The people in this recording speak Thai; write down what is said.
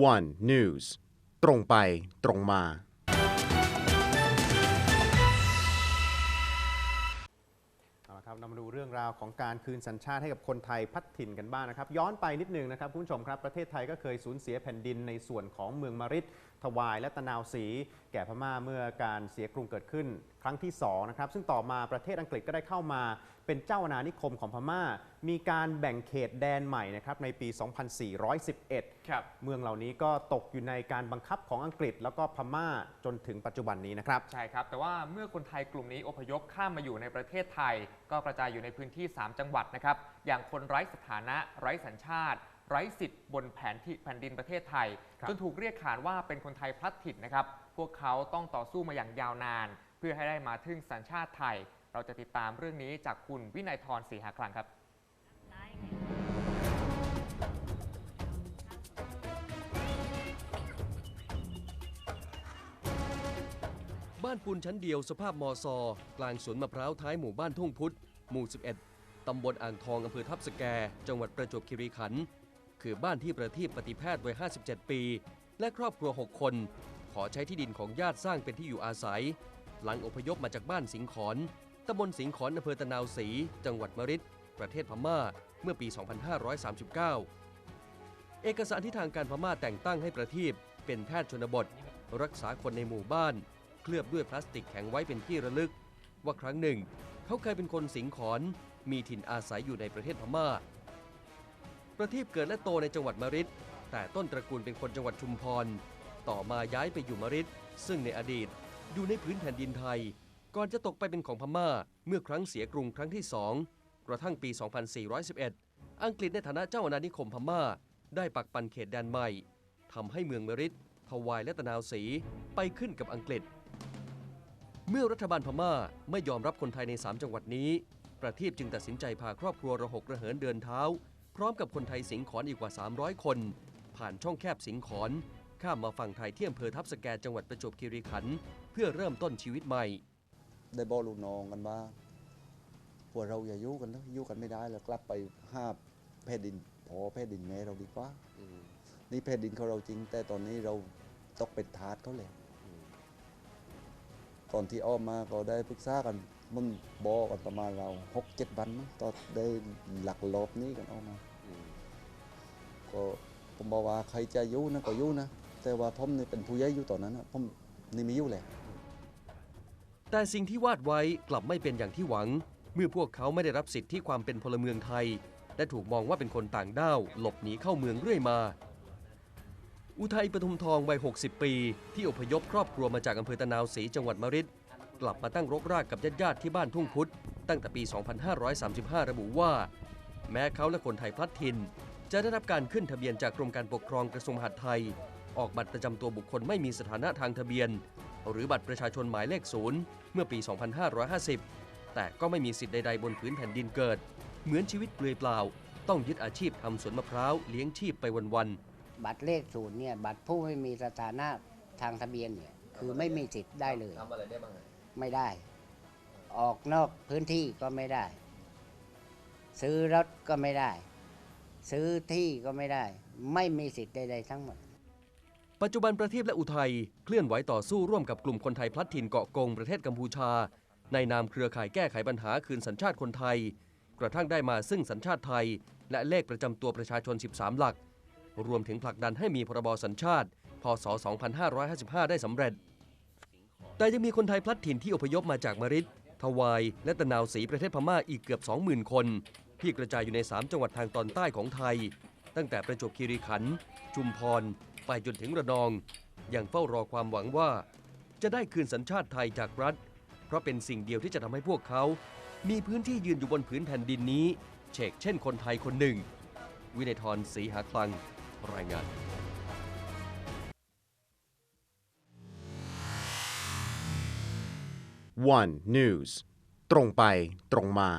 One News ตรงไปตรงมา เอาละครับเรามาดูเรื่องราวของการคืนสัญชาติให้กับคนไทยพัดถิ่นกันบ้างนะครับ ย้อนไปนิดหนึงนะครับคุณผู้ชมครับ ประเทศไทยก็เคยสูญเสียแผ่นดินในส่วนของเมืองมาริดทวายและตะนาวศรีแก่พม่าเมื่อการเสียกรุงเกิดขึ้น ครั้งที่2นะครับซึ่งต่อมาประเทศอังกฤษก็ได้เข้ามา เป็นเจ้าอาณานิคมของพม่า มีการแบ่งเขตแดนใหม่นะครับในปี 2411 ครับ เมืองเหล่านี้ก็ตกอยู่ในการบังคับของอังกฤษ แล้วก็พม่าจนถึงปัจจุบันนี้นะครับ ใช่ครับ แต่ว่าเมื่อคนไทยกลุ่มนี้อพยพข้ามมาอยู่ในประเทศไทย ก็กระจายอยู่ในพื้นที่ 3 จังหวัดนะครับอย่างคนไร้สถานะไร้สัญชาติไร้สิทธิ์บนแผนที่แผ่นดินประเทศไทยครับจนถูกเรียกขานว่าเป็นคนไทยพลัดถิ่นนะครับ พวกเขาต้องต่อสู้มาอย่างยาวนานเพื่อให้ได้มาถึงสัญชาติไทย เราจะติดตามเรื่องนี้จากคุณวินัยทรศรีหาคลังครับบ้านปูนชั้นเดียวสภาพมอซอกลางสวนมะพร้าวท้ายหมู่บ้านทุ่งพุทธหมู่ 11 ตำบลอ่างทองอำเภอทับสแก จังหวัดประจวบคีรีขันธ์คือบ้านที่ประทีปปฏิแพทย์วัย 57 ปี และครอบครัว 6 คน ขอใช้ที่ดินของญาติสร้างเป็นที่อยู่อาศัย หลังอพยพมาจากบ้านสิงขอนตำบลสิงขอนอำเภอตะนาวศรีจังหวัดมะริดประเทศพม่าเมื่อปี 2539 เอกสารที่ทางการพม่าแต่งตั้งให้ประทีปเป็นแพทย์ชนบท รักษาคนในหมู่บ้าน เคลือบด้วยพลาสติกแข็งไว้เป็นที่ระลึก ว่าครั้งหนึ่ง เขาเคยเป็นคนสิงขอนมีถิ่นอาศัยอยู่ในประเทศพม่า ประทีปเกิดและโตในจังหวัดมะริดแต่ต้นตระกูลเป็นคนจังหวัดชุมพร ต่อมาย้ายไปอยู่มะริดซึ่งในอดีต อยู่ในพื้นแผ่นดินไทย ก่อนจะตกไปเป็นของพม่า เมื่อครั้งเสียกรุงครั้งที่สองกระทั่งปี 2411 อังกฤษในฐานะเจ้าอาณานิคมพม่า ได้ปักปันเขตแดนใหม่ทำให้เมืองเมริดทวายและตะนาวศรีไปขึ้นกับอังกฤษ เมื่อรัฐบาลพม่าไม่ยอมรับคนไทยใน 3 จังหวัดนี้ ประทีปจึงตัดสินใจพาครอบครัวระหกระเหินเดินเท้า พร้อมกับคนไทยสิงขอนอีกกว่า 300 คน ผ่านช่องแคบสิงขอน ข้ามมาฝั่งไทยที่อำเภอทับสแกจังหวัดประจวบคีรีขันธ์เพื่อเริ่มต้นชีวิตใหม่ ได้บอกลูกน้องกันว่าพวกเราอย่ายุ่กันแล้วยุ่กันไม่ได้แล้วกลับไปห้าแผ่นดินพอแผ่นดินแม่เราดีกว่านี่แผ่นดินของเราจริง แต่ตอนนี้เราตกเป็นทาสเขาแล้วก่อนที่ออกมาก็ได้ปรึกษากันมันบอกกันประมาณเราหกเจ็ดวันมั้งตอนได้หลักลบนี้กันออกมาก็ผมบอกว่าใครจะยุ่นะก็ยุ่นะ แต่ว่าผมนี่เป็นผู้ใหญ่อยู่ตอนนั้นนะผมนี่ไม่ยุ่แหละแต่สิ่งที่วาดไว้กลับไม่เป็นอย่างที่หวัง เมื่อพวกเขาไม่ได้รับสิทธิที่ความเป็นพลเมืองไทย และถูกมองว่าเป็นคนต่างด้าวหลบหนีเข้าเมืองเรื่อยมา อุทัยปทุมทองวัย 60 ปี ที่อพยพครอบครัวมาจากอำเภอตะนาวศรีจังหวัดมะริดกลับมาตั้งรกรากกับญาติๆที่บ้านทุ่งพุทธตั้งแต่ปี 2535 ระบุว่า แม้เขาและคนไทยพลัดถิ่นจะได้รับการขึ้นทะเบียนจากกรมการปกครองกระทรวงมหาดไทย ออกบัตรประจำตัวบุคคลไม่มีสถานะทางทะเบียน หรือบัตรประชาชนหมายเลขศูนย์เมื่อปี 2550 แต่ก็ไม่มีสิทธิ์ใดๆบนพื้นแผ่นดินเกิด เหมือนชีวิตเปลือยเปล่า ต้องยึดอาชีพทำสวนมะพร้าวเลี้ยงชีพไปวันบัตรเลขศูนย์เนี่ยบัตรผู้ไม่มีสถานะทางทะเบียนเนี่ยคือไม่มีสิทธิ์ได้เลยทำอะไรได้บ้างไม่ได้ ออกนอกพื้นที่ก็ไม่ได้ ซื้อรถก็ไม่ได้ ซื้อที่ก็ไม่ได้ ไม่มีสิทธิ์ใดๆทั้งหมดๆ ปัจจุบันประทีปและอุทัยเคลื่อนไหวต่อสู้ร่วมกับกลุ่มคนไทยพลัดถิ่นเกาะกงประเทศกัมพูชา ในนามเครือข่ายแก้ไขปัญหาคืนสัญชาติคนไทย กระทั่งได้มาซึ่งสัญชาติไทย และเลขประจำตัวประชาชน 13 หลัก รวมถึงผลักดันให้มีพรบสัญชาติ พศ 2555 ได้สำเร็จ แต่ยังมีคนไทยพลัดถิ่นที่อพยพมาจากมริดทวาย และตะนาวศรีประเทศพม่าอีกเกือบ 20,000 คน ที่กระจายอยู่ใน 3 จังหวัดทางตอนใต้ของไทย ตั้งแต่ประจวบคีรีขันธ์ ชุมพร ไปจนถึงระนองยังเฝ้ารอความหวังว่า จะได้คืนสัญชาติไทยจากรัฐ เพราะเป็นสิ่งเดียวที่จะทำให้พวกเขา มีพื้นที่ยืนอยู่บนผืนแผ่นดินนี้ เชกเช่นคนไทยคนหนึ่ง วินัยทรศรีหาคลัง รายงาน One News ตรงไปตรงมา